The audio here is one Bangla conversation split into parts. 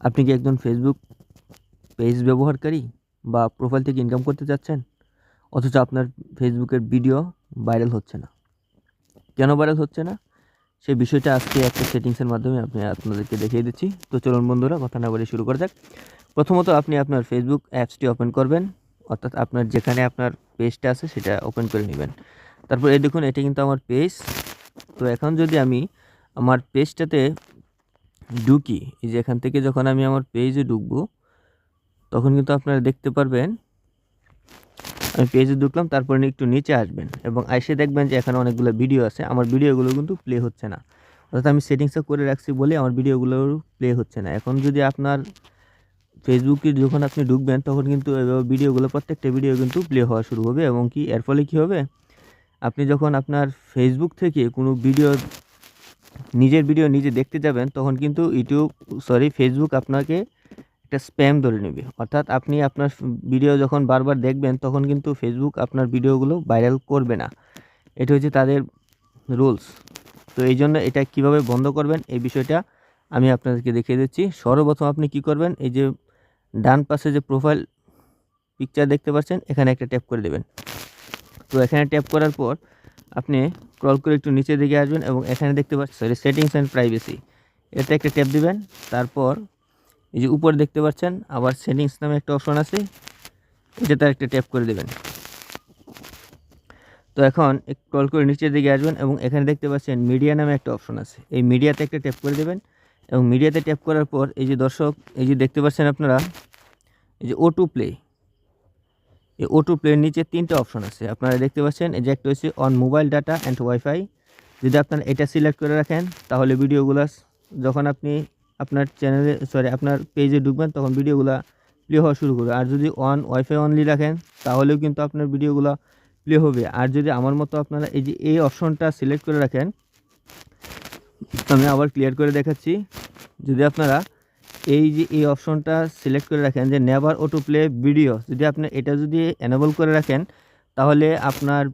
আপনি কি একজন ফেসবুক পেজ ব্যবহারকারী বা প্রোফাইল থেকে ইনকাম করতে চাচ্ছেন? অথচ আপনার ফেসবুকের ভিডিও ভাইরাল হচ্ছে না। কেন ভাইরাল হচ্ছে না? সেই বিষয়টা আজকে একটা সেটিংসের মাধ্যমে আপনি আপনাদেরকে দেখিয়ে দিচ্ছি। তো চলুন বন্ধুরা, কথা না বলে শুরু করা যাক। প্রথমত আপনি আপনার ফেসবুক অ্যাপসটি ওপেন করবেন। অর্থাৎ আপনার যেখানে আপনার পেজটা আছে, সেটা ওপেন করে নেবেন। তারপর এই দেখুন, এটা কিন্তু আমার পেজ তো এখন যদি আমি আমার পেজটাতে ঢুকি। এই যে এখান থেকে যখন আমি আমার পেজে ঢুকবো, তখন কিন্তু আপনারা দেখতে পারবেন, আমি পেজে ঢুকলাম, তারপরে একটু নিচে আসবেন এবং এসে দেখবেন যে এখানে অনেকগুলো ভিডিও আছে। আমার ভিডিওগুলো কিন্তু প্লে হচ্ছে না। অর্থাৎ আমি সেটিংসটা করে রাখছি বলে আমার ভিডিওগুলো প্লে হচ্ছে না। এখন যদি আপনার ফেসবুকে যখন আপনি ঢুকবেন, তখন কিন্তু ভিডিওগুলো প্রত্যেকটা ভিডিও কিন্তু প্লে হওয়া শুরু হবে এবং কি? এর ফলে কী হবে? আপনি যখন আপনার ফেসবুক থেকে কোনো ভিডিও নিজের ভিডিও নিজে দেখতে যাবেন, তখন কিন্তু ইউটিউব সরি ফেসবুক আপনাকে একটা স্প্যাম ধরে নেবে। অর্থাৎ আপনি আপনার ভিডিও যখন বারবার দেখবেন, তখন কিন্তু ফেসবুক আপনার ভিডিওগুলো ভাইরাল করবে না। এটা হচ্ছে তাদের রুলস তো এই জন্য এটা কীভাবে বন্ধ করবেন, এই বিষয়টা আমি আপনাদেরকে দেখিয়ে দিচ্ছি। সর্বপ্রথম আপনি কি করবেন, এই যে ডান পাশে যে প্রোফাইল পিকচার দেখতে পাচ্ছেন, এখানে একটা ট্যাপ করে দেবেন। তো এখানে ট্যাপ করার পর আপনি ক্রল করে একটু নিচের দিকে আসবেন এবং এখানে দেখতে পাচ্ছেন সরি সেটিংস অ্যান্ড প্রাইভেসি এতে একটা ট্যাপ দিবেন, তারপর এই যে উপরে দেখতে পাচ্ছেন, আবার সেটিংস নামে একটা অপশন আছে, এটাতে একটা ট্যাপ করে দেবেন। তো এখন ক্রল করে নিচের দিকে আসবেন এবং এখানে দেখতে পাচ্ছেন মিডিয়া নামে একটা অপশন আছে। এই মিডিয়াতে একটা ট্যাপ করে দেবেন এবং মিডিয়াতে ট্যাপ করার পর এই যে দর্শক, এই যে দেখতে পাচ্ছেন আপনারা, এই যে ও টু প্লে এই ও টু প্লের নিচে তিনটে অপশন আছে। আপনারা দেখতে পাচ্ছেন, এই যে একটা হচ্ছে on mobile data and wifi যদি আপনার এটা সিলেক্ট করে রাখেন, তাহলে ভিডিওগুলো যখন আপনি আপনার চ্যানেলে সরি আপনার পেজে ঢুকবেন, তখন ভিডিওগুলো প্লে হওয়া শুরু করবে। আর যদি অন ওয়াইফাই অনলি রাখেন, তাহলেও কিন্তু আপনার ভিডিওগুলো প্লে হবে। আর যদি আমার মতো আপনারা এই যে এই অপশনটা সিলেক্ট করে রাখেন, আমি আবার ক্লিয়ার করে দেখাচ্ছি। যদি আপনারা এই যে এই অপশনটা সিলেক্ট করে রাখেন যে নেভার অটো প্লে ভিডিও যদি আপনি এটা যদি এনেবল করে রাখেন, তাহলে আপনার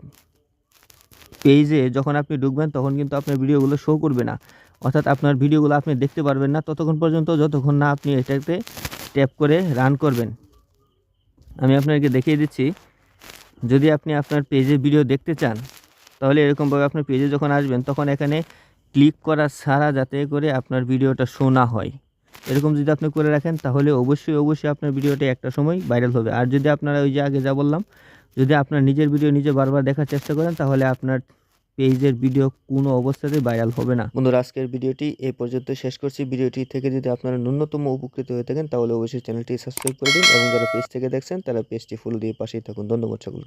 পেজে যখন আপনি ঢুকবেন, তখন কিন্তু আপনার ভিডিওগুলো শো করবে না। অর্থাৎ আপনার ভিডিওগুলো আপনি দেখতে পারবেন না, ততক্ষণ পর্যন্ত যতক্ষণ না আপনি এটাতে ট্যাপ করে রান করবেন। আমি আপনাকে দেখিয়ে দিচ্ছি, যদি আপনি আপনার পেজে ভিডিও দেখতে চান, তাহলে এরকমভাবে আপনার পেজে যখন আসবেন, তখন এখানে ক্লিক করা ছাড়া যাতে করে আপনার ভিডিওটা শো না হয়। এরকম যদি আপনি করে রাখেন, তাহলে অবশ্যই অবশ্যই আপনার ভিডিওটি একটা সময় ভাইরাল হবে। আর যদি আপনারা ওই যে আগে যা বললাম, যদি আপনার নিজের ভিডিও নিজে বারবার দেখার চেষ্টা করেন, তাহলে আপনার পেজের ভিডিও কোনো অবস্থাতে ভাইরাল হবে না। বন্ধুরা, আজকের ভিডিওটি এই পর্যন্ত শেষ করছি। ভিডিওটি থেকে যদি আপনারা ন্যূনতম উপকৃত হয়ে থাকেন, তাহলে অবশ্যই চ্যানেলটি সাবস্ক্রাইব করে দিন এবং যারা পেজ থেকে দেখছেন, তারা পেজটি ফুল দিয়ে পাশেই থাকুন। ধন্যবাদ সকলকে।